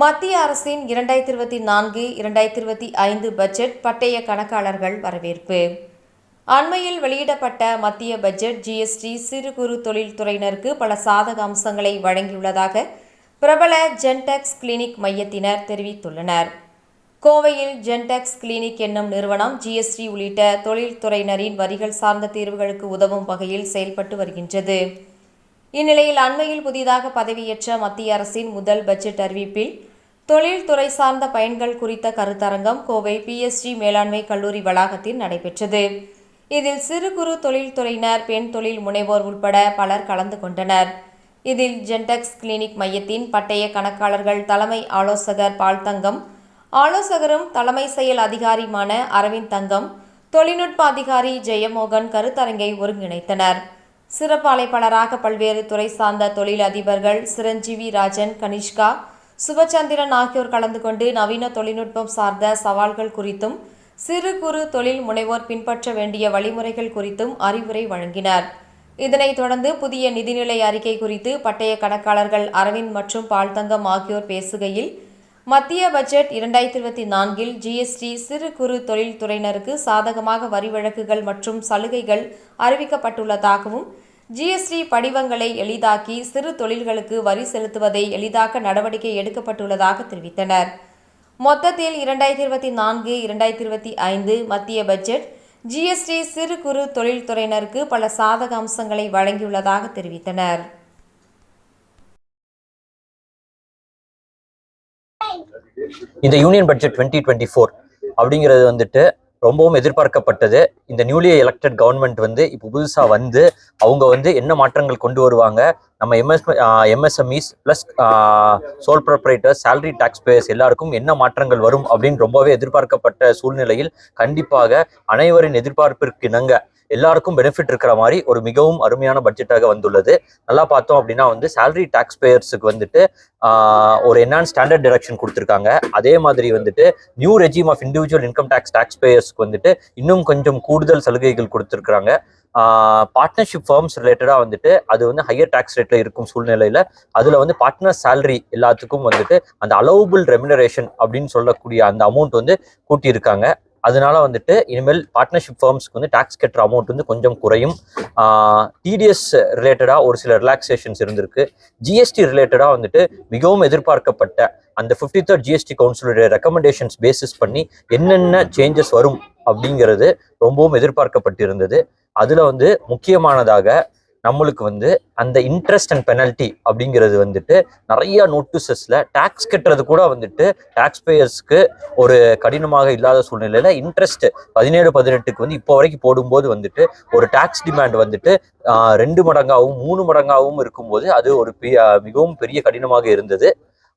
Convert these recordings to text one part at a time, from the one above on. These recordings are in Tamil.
மத்திய அரசின் இரண்டாயிரத்தி இருபத்தி நான்கு இரண்டாயிரத்தி இருபத்தி ஐந்து பட்ஜெட் பட்டய கணக்காளர்கள் வரவேற்பு. அண்மையில் வெளியிடப்பட்ட மத்திய பட்ஜெட் ஜிஎஸ்டி சிறு குறு தொழில்துறையினருக்கு பல சாதக அம்சங்களை வழங்கியுள்ளதாக பிரபல ஜென்டெக்ஸ் கிளினிக் மையத்தினர் தெரிவித்துள்ளனர். கோவையில் ஜென்டெக்ஸ் கிளினிக் என்னும் நிறுவனம் ஜிஎஸ்டி உள்ளிட்ட தொழில்துறையினரின் வரிகள் சார்ந்த தீர்வுகளுக்கு உதவும் வகையில் செயல்பட்டு வருகின்றது. இந்நிலையில் அண்மையில் புதிதாக பதவியேற்ற மத்திய அரசின் முதல் பட்ஜெட் அறிவிப்பில் தொழில்துறை சார்ந்த பயன்கள் குறித்த கருத்தரங்கம் கோவை பிஎஸ்ஜி மேலாண்மை கல்லூரி வளாகத்தில் நடைபெற்றது. இதில் சிறு குறு தொழில்துறையினர் பெண் தொழில் முனைவோர் உட்பட பலர் கலந்து கொண்டனர். இதில் ஜென்டெக்ஸ் கிளினிக் மையத்தின் பட்டய கணக்காளர்கள் தலைமை ஆலோசகர் பால் தங்கம் ஆலோசகரும் தலைமை செயல் அதிகாரியுமான அரவிந்த் தங்கம் தொழில்நுட்ப அதிகாரி ஜெயமோகன் கருத்தரங்கை ஒருங்கிணைத்தனர். சிறப்பு அழைப்பாளராக பல்வேறு துறை சார்ந்த தொழில் அதிபர்கள் சிரஞ்சீவி ராஜன் கனிஷ்கா சுபச்சந்திரன் ஆகியோர் கலந்து கொண்டு நவீன தொழில்நுட்பம் சார்ந்த சவால்கள் குறித்தும் சிறு குறு தொழில் முனைவோர் பின்பற்ற வேண்டிய வழிமுறைகள் குறித்தும் அறிவுரை வழங்கினர். இதனைத் தொடர்ந்து புதிய நிதிநிலை அறிக்கை குறித்து பட்டய கணக்காளர்கள் அரவிந்த் மற்றும் பால்தங்கம் ஆகியோர் பேசுகையில் மத்திய பட்ஜெட் இரண்டாயிரத்தி இருபத்தி நான்கில் ஜிஎஸ்டி சிறு குறு தொழில்துறையினருக்கு சாதகமாக வரி வழக்குகள் மற்றும் சலுகைகள் அறிவிக்கப்பட்டுள்ளதாகவும் ஜிஎஸ்டி படிவங்களை எளிதாக்கி சிறு தொழில்களுக்கு வரி செலுத்துவதை எளிதாக்க நடவடிக்கை எடுக்கப்பட்டுள்ளதாக தெரிவித்தனர். மொத்தத்தில் இரண்டாயிரத்தி இருபத்தி நான்கு இரண்டாயிரத்தி இருபத்தி ஐந்து மத்திய பட்ஜெட் ஜிஎஸ்டி சிறு குறு தொழில்துறையினருக்கு பல சாதக அம்சங்களை வழங்கியுள்ளதாக தெரிவித்தனர். இந்த union budget twenty twenty four அப்படிங்கிறது வந்துட்டு ரொம்பவும் எதிர்பார்க்கப்பட்டது. இந்த நியூலி எலெக்டட் கவர்மெண்ட் வந்து இப்போ புதுசாக வந்து அவங்க வந்து என்ன மாற்றங்கள் கொண்டு வருவாங்க? நம்ம MS MSMEs plus sole proprietors salary tax payers எல்லாருக்கும் என்ன மாற்றங்கள் வரும் அப்படின்னு ரொம்பவே எதிர்பார்க்கப்பட்ட சூழ்நிலையில் கண்டிப்பாக அனைவரின் எதிர்பார்ப்பிற்கு இணங்க எல்லாருக்கும் பெனிஃபிட் இருக்கிற மாதிரி ஒரு மிகவும் அருமையான பட்ஜெட்டாக வந்துள்ளது. நல்லா பார்த்தோம் அப்படின்னா வந்து சேலரி டாக்ஸ் பேயர்ஸுக்கு வந்துட்டு ஒரு என்னன்னு ஸ்டாண்டர்ட் டிரெக்ஷன் கொடுத்துருக்காங்க. அதே மாதிரி வந்துட்டு new regime of individual income tax tax பேயர்ஸ்க்கு வந்துட்டு இன்னும் கொஞ்சம் கூடுதல் சலுகைகள் கொடுத்துருக்குறாங்க. பார்ட்னர்ஷிப் ஃபார்ம்ஸ் ரிலேட்டடாக வந்துட்டு அது வந்து ஹையர் டேக்ஸ் ரேட்டில் இருக்கும் சூழ்நிலையில் அதில் வந்து பார்ட்னர் சேலரி எல்லாத்துக்கும் வந்துட்டு அந்த அலோவபிள் ரெமினரேஷன் அப்படின்னு சொல்லக்கூடிய அந்த அமௌண்ட் வந்து கூட்டியிருக்காங்க. அதனால வந்துட்டு இனிமேல் பார்ட்னர்ஷிப் ஃபார்ம்ஸ்க்கு வந்து டாக்ஸ் கட்டுற அமௌண்ட் வந்து கொஞ்சம் குறையும். டிடிஎஸ் ரிலேட்டடாக ஒரு சில ரிலாக்ஸேஷன்ஸ் இருந்திருக்கு. ஜிஎஸ்டி ரிலேட்டடாக வந்துட்டு மிகவும் எதிர்பார்க்கப்பட்ட அந்த ஃபிஃப்டி தேர்ட் ஜிஎஸ்டி கவுன்சிலுடைய ரெக்கமெண்டேஷன்ஸ் பேசிஸ் பண்ணி என்னென்ன சேஞ்சஸ் வரும் அப்படிங்கிறது ரொம்பவும் எதிர்பார்க்கப்பட்டிருந்தது. அதில் வந்து முக்கியமானதாக நம்மளுக்கு வந்து அந்த இன்ட்ரெஸ்ட் அண்ட் பெனல்ட்டி அப்படிங்கிறது வந்துட்டு நிறைய நோட்டீசஸில் டேக்ஸ் கட்டுறது கூட வந்துட்டு டேக்ஸ் பேயர்ஸ்க்கு ஒரு கடினமாக இல்லாத சூழ்நிலையில் இன்ட்ரெஸ்ட் பதினேழு பதினெட்டுக்கு வந்து இப்போ வரைக்கும் போடும்போது வந்துட்டு ஒரு டேக்ஸ் டிமாண்ட் வந்துட்டு ரெண்டு மடங்காகவும் மூணு மடங்காகவும் இருக்கும்போது அது ஒரு மிகவும் பெரிய கடினமாக இருந்தது.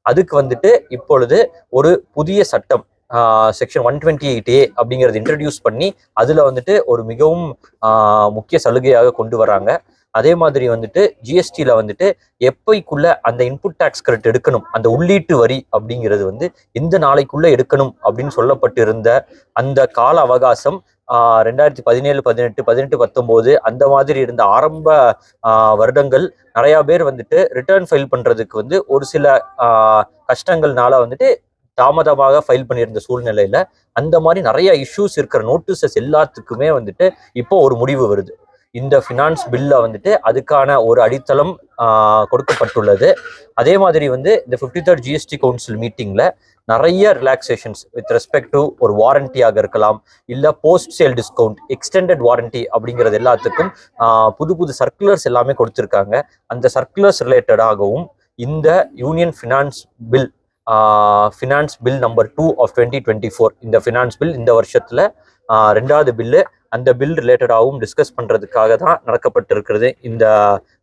அதுக்கு வந்துட்டு இப்பொழுது ஒரு புதிய சட்டம் section one twenty eight A அப்படிங்கிறது இன்ட்ரடியூஸ் பண்ணி அதில் வந்துட்டு ஒரு மிகவும் முக்கிய சலுகையாக கொண்டு வராங்க அதே மாதிரி வந்துட்டு ஜிஎஸ்டியில் வந்துட்டு எப்பைக்குள்ள அந்த இன்புட் டேக்ஸ் கிரெட் எடுக்கணும் அந்த உள்ளீட்டு வரி அப்படிங்கிறது வந்து எந்த நாளைக்குள்ளே எடுக்கணும் அப்படின்னு சொல்லப்பட்டிருந்த அந்த கால அவகாசம் ரெண்டாயிரத்தி பதினேழு பதினெட்டு பதினெட்டு பத்தொம்போது அந்த மாதிரி இருந்த ஆரம்ப வருடங்கள் நிறையா பேர் வந்துட்டு ரிட்டர்ன் ஃபைல் பண்ணுறதுக்கு வந்து ஒரு சில கஷ்டங்கள்னால வந்துட்டு தாமதமாக ஃபைல் பண்ணியிருந்த சூழ்நிலையில அந்த மாதிரி நிறைய இஷ்யூஸ் இருக்கிற நோட்டீசஸ் எல்லாத்துக்குமே வந்துட்டு இப்போ ஒரு முடிவு வருது. இந்த ஃபினான்ஸ் பில்ல வந்துட்டு அதுக்கான ஒரு அடித்தளம் கொடுக்கப்பட்டுள்ளது. அதே மாதிரி வந்து இந்த ஃபிஃப்டி தேர்ட் ஜிஎஸ்டி கவுன்சில் மீட்டிங்கில் நிறைய ரிலாக்ஸேஷன்ஸ் வித் ரெஸ்பெக்ட் டு ஒரு வாரண்டியாக இருக்கலாம் இல்லை post sale discount extended warranty அப்படிங்கிறது எல்லாத்துக்கும் புது புது சர்க்குலர்ஸ் எல்லாமே கொடுத்துருக்காங்க. அந்த சர்க்குலர்ஸ் ரிலேட்டடாகவும் இந்த union finance bill finance bill number two of twenty twenty four இந்த ஃபினான்ஸ் பில் இந்த வருஷத்தில் ரெண்டாவது பில்லு அந்த பில் ரிலேட்டடாகவும் டிஸ்கஸ் பண்ணுறதுக்காக தான் நடக்கப்பட்டிருக்கிறது இந்த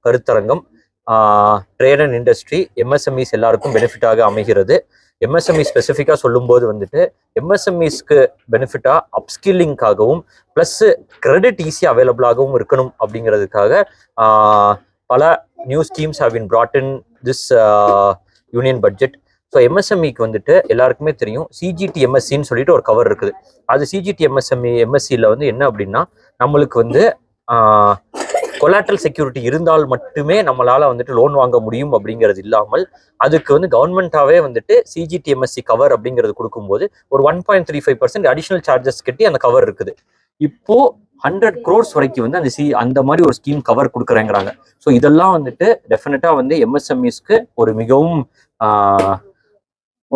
கருத்தரங்கம். ட்ரேட் அண்ட் இண்டஸ்ட்ரி எம்எஸ்எம்இஸ் எல்லாருக்கும் பெனிஃபிட்டாக அமைகிறது. எம்எஸ்எம்இ ஸ்பெசிஃபிக்காக சொல்லும்போது வந்துட்டு எம்எஸ்எம்இஸ்க்கு பெனிஃபிட்டாக அப்ஸ்கில்லிங்காகவும் ப்ளஸ்ஸு கிரெடிட் ஈஸியாக அவைலபிளாகவும் இருக்கணும் அப்படிங்கிறதுக்காக பல new schemes have been brought in this union budget so எம்எஸ்எம்இக்கு வந்துட்டு எல்லாருக்குமே தெரியும். சிஜிடி எம்எஸ்சின்னு சொல்லிட்டு ஒரு கவர் இருக்குது. அது சிஜிடி எம்எஸ்எம்இ எம்எஸ்சியில் வந்து என்ன அப்படின்னா நம்மளுக்கு வந்து கொலாட்டல் கொலாட்ரல் செக்யூரிட்டி இருந்தால் மட்டுமே நம்மளால் வந்துட்டு லோன் வாங்க முடியும் அப்படிங்கிறது இல்லாமல் அதுக்கு வந்து கவர்மெண்ட்டாகவே வந்துட்டு சிஜிடிஎம்எஸ்சி கவர் அப்படிங்கிறது கொடுக்கும்போது ஒரு one point three five percent additional charges கட்டி அந்த கவர் இருக்குது. இப்போ ஹண்ட்ரட் க்ரோர்ஸ் வரைக்கும் வந்து அந்த சி அந்த மாதிரி ஒரு ஸ்கீம் கவர் கொடுக்குறேங்கிறாங்க. ஸோ இதெல்லாம் வந்துட்டு டெஃபினட்டாக வந்து எம்எஸ்எம்இஸ்க்கு ஒரு மிகவும்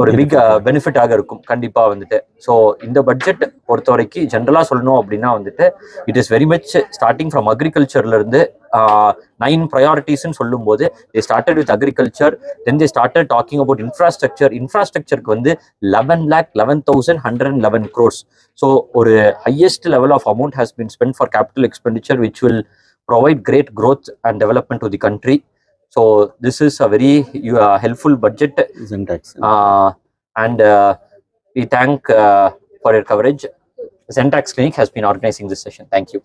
ஒரு பிக் பெனிஃபிட்டாக இருக்கும். கண்டிப்பா வந்துட்டு. ஸோ இந்த பட்ஜெட் பொறுத்த வரைக்கும் ஜென்ரலா சொல்லணும் அப்படின்னா வந்துட்டு it is very much starting from அக்ரிகல்ச்சர்ல இருந்து நைன் ப்ரையாரிட்டிஸ்னு சொல்லும்போது they started with agriculture then they started talking about infrastructure இன்ஃப்ராஸ்ட்ரக்சருக்கு வந்து eleven lakh eleven thousand hundred and eleven crores so ஒரு highest level of amount has been spend for capital expenditure which will provide great growth and development to the country so this is a very helpful budget Zentrax. and we thank uh, for your coverage. Zentrax Clinic has been organizing this session. Thank you.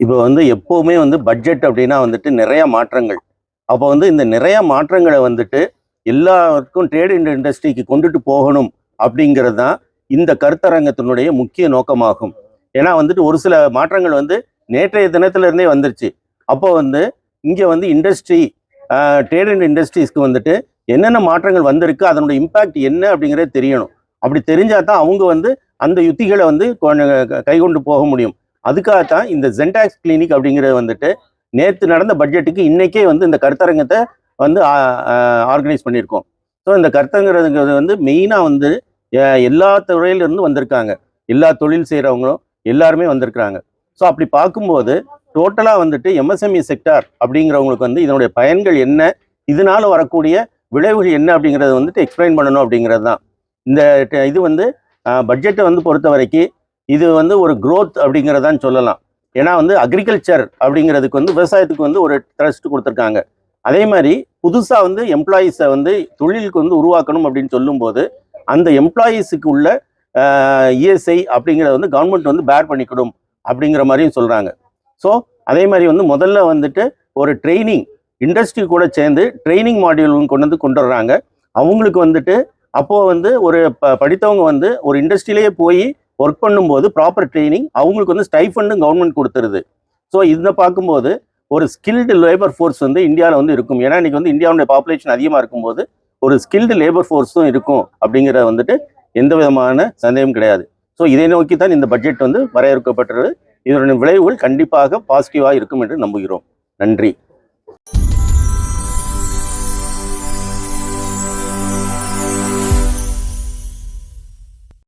இப்போ வந்து எப்போவுமே வந்து பட்ஜெட் அப்படின்னா வந்துட்டு நிறைய மாற்றங்கள் அப்போ வந்து இந்த நிறைய மாற்றங்களை வந்துட்டு எல்லாருக்கும் ட்ரேட் இண்டஸ்ட்ரிக்கு கொண்டுட்டு போகணும் அப்படிங்கிறது தான் இந்த கருத்தரங்கத்தினுடைய முக்கிய நோக்கமாகும் ஏன்னா வந்துட்டு ஒரு சில மாற்றங்கள் வந்து நேற்றைய தினத்துல இருந்தே வந்துருச்சு அப்போ வந்து இங்கே வந்து இண்டஸ்ட்ரி ட்ரேட் அண்ட் இண்டஸ்ட்ரீஸ்க்கு வந்துட்டு என்னென்ன மாற்றங்கள் வந்திருக்கு அதனுடைய இம்பாக்ட் என்ன அப்படிங்கிறது தெரியணும். அப்படி தெரிஞ்சால் தான் அவங்க வந்து அந்த யுத்திகளை வந்து கைகொண்டு போக முடியும். அதுக்காகத்தான் இந்த ஜென்டாக்ஸ் கிளினிக் அப்படிங்கிறது வந்துட்டு நேற்று நடந்த பட்ஜெட்டுக்கு இன்றைக்கே வந்து இந்த கருத்தரங்கத்தை வந்து ஆர்கனைஸ் பண்ணியிருக்கோம். ஸோ இந்த கருத்தரங்கிறது வந்து மெயினாக வந்து எல்லா துறையிலிருந்து வந்திருக்காங்க. எல்லா தொழில் செய்கிறவங்களும் எல்லாருமே வந்திருக்கிறாங்க. ஸோ அப்படி பார்க்கும்போது டோட்டலாக வந்துட்டு எம்எஸ்எம்இ செக்டார் அப்படிங்கிறவங்களுக்கு வந்து இதனுடைய பயன்கள் என்ன? இதனால் வரக்கூடிய விளைவுகள் என்ன அப்படிங்கிறத வந்துட்டு எக்ஸ்பிளைன் பண்ணணும் அப்படிங்கிறது தான். இந்த ட- இது வந்து பட்ஜெட்டை வந்து பொறுத்த வரைக்கும் இது வந்து ஒரு க்ரோத் அப்படிங்கிறதான் சொல்லலாம். ஏன்னா வந்து அக்ரிகல்ச்சர் அப்படிங்கிறதுக்கு வந்து விவசாயத்துக்கு வந்து ஒரு ட்ரஸ்ட் கொடுத்துருக்காங்க. அதே மாதிரி புதுசாக வந்து எம்ப்ளாயீஸை வந்து தொழிலுக்கு வந்து உருவாக்கணும் அப்படின்னு சொல்லும்போது அந்த எம்ப்ளாயீஸுக்கு உள்ள இஎஸ்ஐ அப்படிங்கிறத வந்து கவர்மெண்ட் வந்து பேர் பண்ணிக்கணும் அப்படிங்கிற மாதிரியும் சொல்கிறாங்க ஸோ அதே மாதிரி வந்து முதல்ல வந்துட்டு ஒரு ட்ரைனிங் இண்டஸ்ட்ரி கூட சேர்ந்து ட்ரைனிங் மாடியூல் கொண்டு வந்து கொண்டு வர்றாங்க அவங்களுக்கு வந்துட்டு அப்போது வந்து ஒரு ப படித்தவங்க வந்து ஒரு இண்டஸ்ட்ரியிலேயே போய் ஒர்க் பண்ணும்போது ப்ராப்பர் ட்ரைனிங் அவங்களுக்கு வந்து ஸ்டைஃபண்டும் கவர்மெண்ட் கொடுத்துருது. ஸோ இதை பார்க்கும்போது ஒரு ஸ்கில்டு லேபர் ஃபோர்ஸ் வந்து இந்தியாவில் வந்து இருக்கும். ஏன்னா இன்றைக்கி வந்து இந்தியாவுடைய பாப்புலேஷன் அதிகமாக இருக்கும்போது ஒரு ஸ்கில்டு லேபர் ஃபோர்ஸும் இருக்கும் அப்படிங்கிறத வந்துட்டு எந்த விதமான சந்தேகம் கிடையாது. ஸோ இதை நோக்கி தான் இந்த பட்ஜெட் வந்து வரையறுக்கப்பட்டது இதனுடைய விளைவுகள் கண்டிப்பாக பாசிட்டிவாக இருக்கும் என்று நம்புகிறோம். நன்றி.